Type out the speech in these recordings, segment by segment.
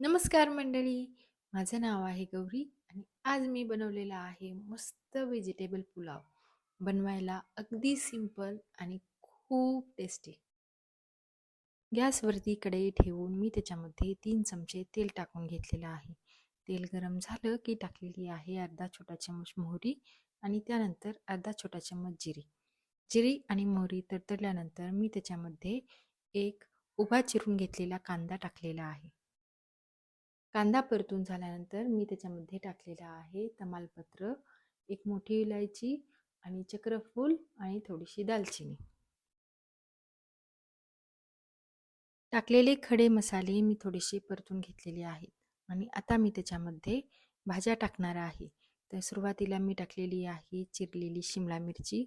नमस्कार मंडळी. माझं नाव आहे गौरी आणि आज मी बनवलेला आहे मस्त व्हेजिटेबल पुलाव. बनवायला अगदी सिंपल आणि खूप टेस्टी. गॅसवरती कढई ठेवून मी त्याच्यामध्ये तीन चमचे तेल टाकून घेतलेलं आहे. तेल गरम झालं की टाकलेली आहे अर्धा छोटा चमच मोहरी आणि त्यानंतर अर्धा छोटा चमच जिरी. जिरी आणि मोहरी तडतडल्यानंतर मी त्याच्यामध्ये एक उभा चिरून घेतलेला कांदा टाकलेला आहे. कांदा परतून झाल्यानंतर मी त्याच्यामध्ये टाकलेला आहे तमालपत्र एक मोठी इलायची आणि चक्रफूल आणि थोडीशी दालचिनी. टाकलेले खडे मसाले मी थोडेसे परतून घेतलेले आहेत आणि आता मी त्याच्यामध्ये भाज्या टाकणार आहे. तर सुरुवातीला मी टाकलेली आहे चिरलेली शिमला मिरची.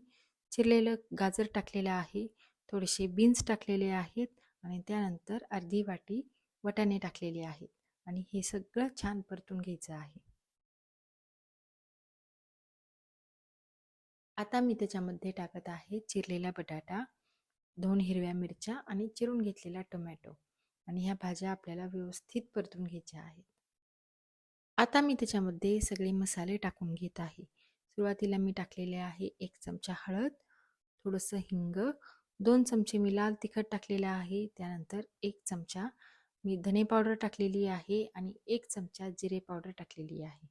चिरलेलं गाजर टाकलेलं आहे थोडेसे बीन्स टाकलेले आहेत आणि त्यानंतर अर्धी वाटी वटाणे टाकलेले आहेत. आणि हे सगळं छान परतून घ्यायचं आहे. आता मी त्याच्यामध्ये टाकत आहे चिरलेला बटाटा दोन हिरव्या मिरच्या आणि चिरून घेतलेला टोमॅटो. आणि ह्या भाज्या आपल्याला व्यवस्थित परतून घ्यायच्या आहेत. आता मी त्याच्यामध्ये सगळे मसाले टाकून घेत आहे. सुरुवातीला मी टाकलेले आहे एक चमचा हळद थोडंसं हिंग दोन चमचे मी लाल तिखट टाकलेलं आहे त्यानंतर एक चमचा मी धने पावडर टाकलेली आहे आणि एक चमचा जिरे पावडर टाकलेली आहे.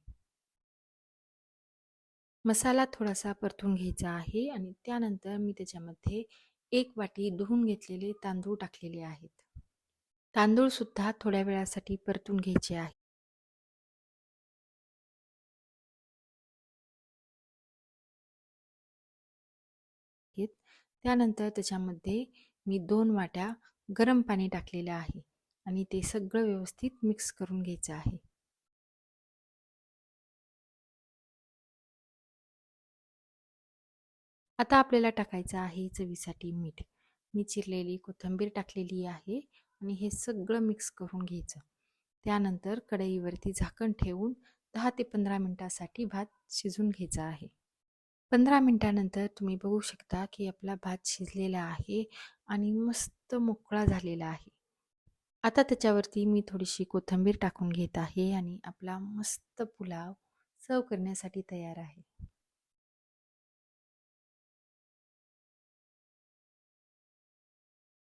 मसाला थोडासा परतून घ्यायचा आहे आणि त्यानंतर मी त्याच्यामध्ये एक वाटी धुवून घेतलेले तांदूळ टाकलेले आहेत. तांदूळ सुद्धा थोड्या वेळासाठी परतून घ्यायचे आहे. त्यानंतर त्याच्यामध्ये मी दोन वाट्या गरम पाणी टाकलेलं आहे. आणि ते सगळं व्यवस्थित मिक्स करून घ्यायचं आहे. आता आपल्याला टाकायचं आहे चवीसाठी मीठ. मी चिरलेली कोथिंबीर टाकलेली आहे आणि हे सगळं मिक्स करून घ्यायचं. त्यानंतर कढईवरती झाकण ठेवून दहा ते पंधरा मिनटासाठी भात शिजून घ्यायचा आहे. पंधरा मिनटानंतर तुम्ही बघू शकता की आपला भात शिजलेला आहे आणि मस्त मोकळा झालेला आहे. आता त्याच्यावरती मी थोडीशी कोथिंबीर टाकून घेत आहे आणि आपला मस्त पुलाव सर्व करण्यासाठी तयार आहे.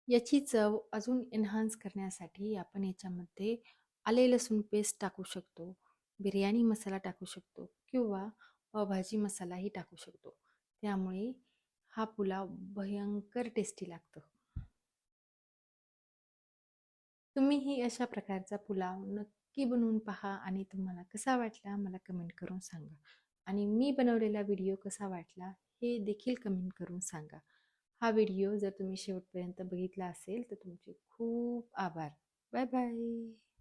याची चव अजून एन्हान्स करण्यासाठी आपण याच्यामध्ये आले लसूण पेस्ट टाकू शकतो बिर्याणी मसाला टाकू शकतो किंवा पावभाजी मसालाही टाकू शकतो. त्यामुळे हा पुलाव भयंकर टेस्टी लागतो. तुम्हीही अशा प्रकारचा पुलाव नक्की बनवून पहा आणि तुम्हाला कसा वाटला मला कमेंट करून सांगा. आणि मी बनवलेला व्हिडिओ कसा वाटला हे देखील कमेंट करून सांगा. हा व्हिडिओ जर तुम्ही शेवटपर्यंत बघितला असेल तर तुमचे खूप आभार. Bye bye.